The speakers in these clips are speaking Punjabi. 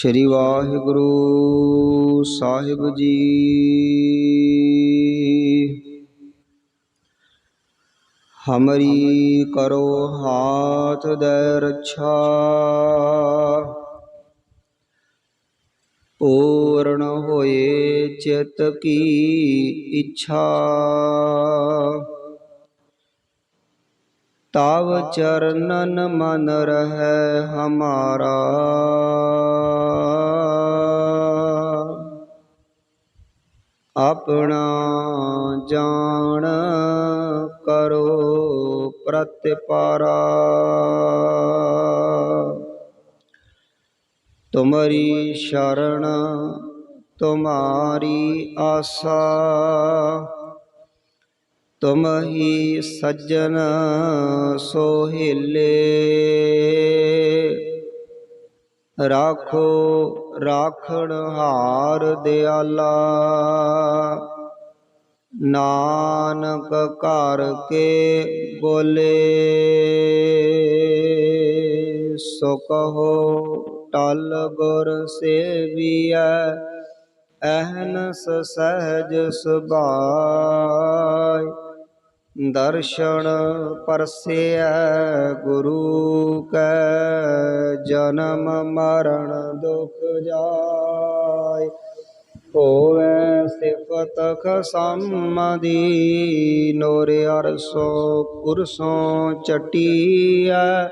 ਸ਼੍ਰੀ ਵਾਹਿਗੁਰੂ ਸਾਹਿਬ ਜੀ। ਹਮਰੀ ਕਰੋ ਹਾਥ ਦੇ ਰੱਛਾ। ਪੂਰਨ ਹੋਏ ਚਿਤ ਕੀ ਇੱਛਾ। ਤਵ ਚਰਨਨ ਮਨ ਰਹਿ ਹਮਾਰਾ। ਆਪਣਾ ਜਾਣ ਕਰੋ ਪ੍ਰਤਿਪਾਰਾ। ਤੁਮਰੀ ਸ਼ਰਨ ਤੁਮਾਰੀ ਆਸਾ। ਤੁਮ ਹੀ ਸੱਜਣ ਸੋਹਿਲੇ। ਰਾਖੋ ਰਾਖਣ ਹਾਰ ਦਿਆਲਾ। ਨਾਨਕ ਘਰ ਕੇ ਬੋਲੇ। ਸੋ ਕਹੋ ਟਲ ਗੁਰ ਸੇਵੀਐ, ਅਹਨਸ ਸਹਿਜ ਸੁਭਾਇ। ਦਰਸ਼ਨ ਪਰਸਿਆ ਗੁਰੂ ਕੈ, ਜਨਮ ਮਰਨ ਦੁਖ ਜਾਏ। ਹੋਵੇ ਸਿਫਤ ਖਸਮਦੀ, ਨੋਰ ਅਰਸੋ ਪੁਰਸੋਂ ਚਟੀਐ।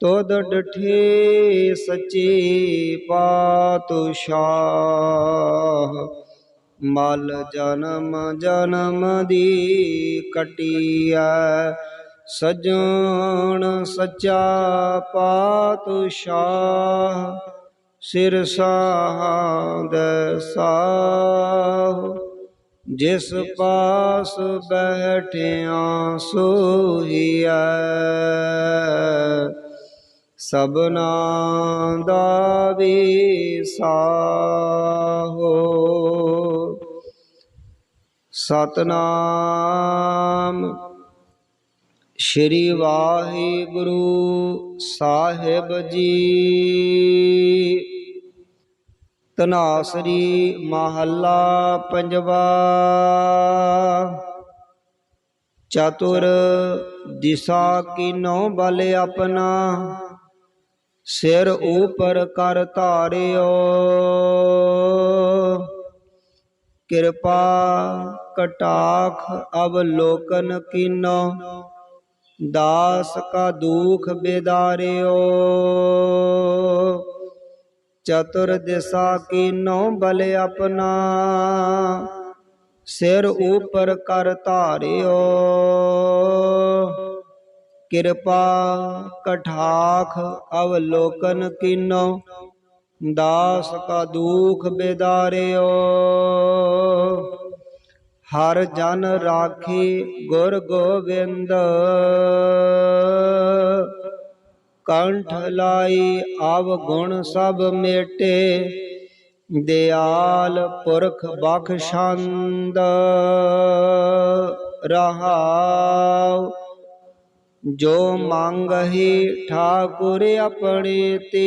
ਤੋਦ ਡਠੇ ਸੱਚੇ ਪਾਤਸ਼ਾਹ। ਮਲ ਜਨਮ ਜਨਮ ਦੀ ਕਟੀਐ ਸਜਣ ਸੱਚਾ ਪਾਤਸ਼ਾਹ, ਸਿਰ ਸਾਧ ਸਾਹ। ਜਿਸ ਪਾਸ ਬੈਠਿਆ ਸੋਹੀਐ, ਸਭਨਾ ਦਾ ਵੀ ਵਿਸਾਹੋ ਸਤਨਾਮ। ਸ਼੍ਰੀ ਵਾਹਿਗੁਰੂ ਸਾਹਿਬ ਜੀ। ਤਨਾਸਰੀ ਮਹੱਲਾ ਪੰਜਵਾ। ਚਤੁਰ ਦਿਸ਼ਾ ਕੀਨੋ ਬਲ ਆਪਣਾ। ਸਿਰ ਉਪਰ ਕਰ ਧਾਰਿਓ। ਕਿਰਪਾ ਕਟਾਖ ਅਵਲੋਕਨ ਕੀਨੋ, ਦਾਸ ਕਾ ਦੁਖ ਬੇਦਾਰਿਓ। ਚਤੁਰ ਦਿਸ਼ਾ ਕੀਨੋ ਬਲ ਆਪਣਾ, ਸਿਰ ਉਪਰ ਕਰ ਧਾਰਿਓ। ਕਿਰਪਾ ਕਠਾਖ ਅਵਲੋਕਨ ਕੀਨੋ, ਦਾਸ ਕਾ ਦੁਖ ਬੇਦਾਰਿਓ। ਹਰ ਜਨ ਰਾਖੀ ਗੁਰ ਗੋਬਿੰਦ। ਕੰਠ ਲਾਈ ਆਵ ਗੁਣ ਸਭ ਮੇਟੇ, ਦਿਆਲ ਪੁਰਖ ਬਖਸ਼ੰਦ। ਰਹਾਉ, ਜੋ ਮੰਗਹੀ ਠਾਕੁਰ ਆਪਣੇ ਤੇ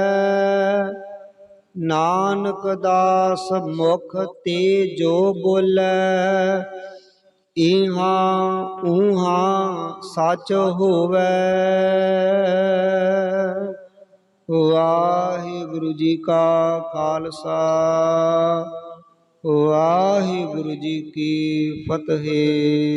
ਨਾਨਕ ਦਾਸ ਮੁਖ ਤੇ ਜੋ ਬੋਲੇ, ਇਹਾ ਉਹਾ ਸੱਚ ਹੋਵੇ। ਵਾਹਿਗੁਰੂ ਜੀ ਕਾ ਖਾਲਸਾ, ਵਾਹਿਗੁਰੂ ਜੀ ਕੀ ਫਤਿਹ।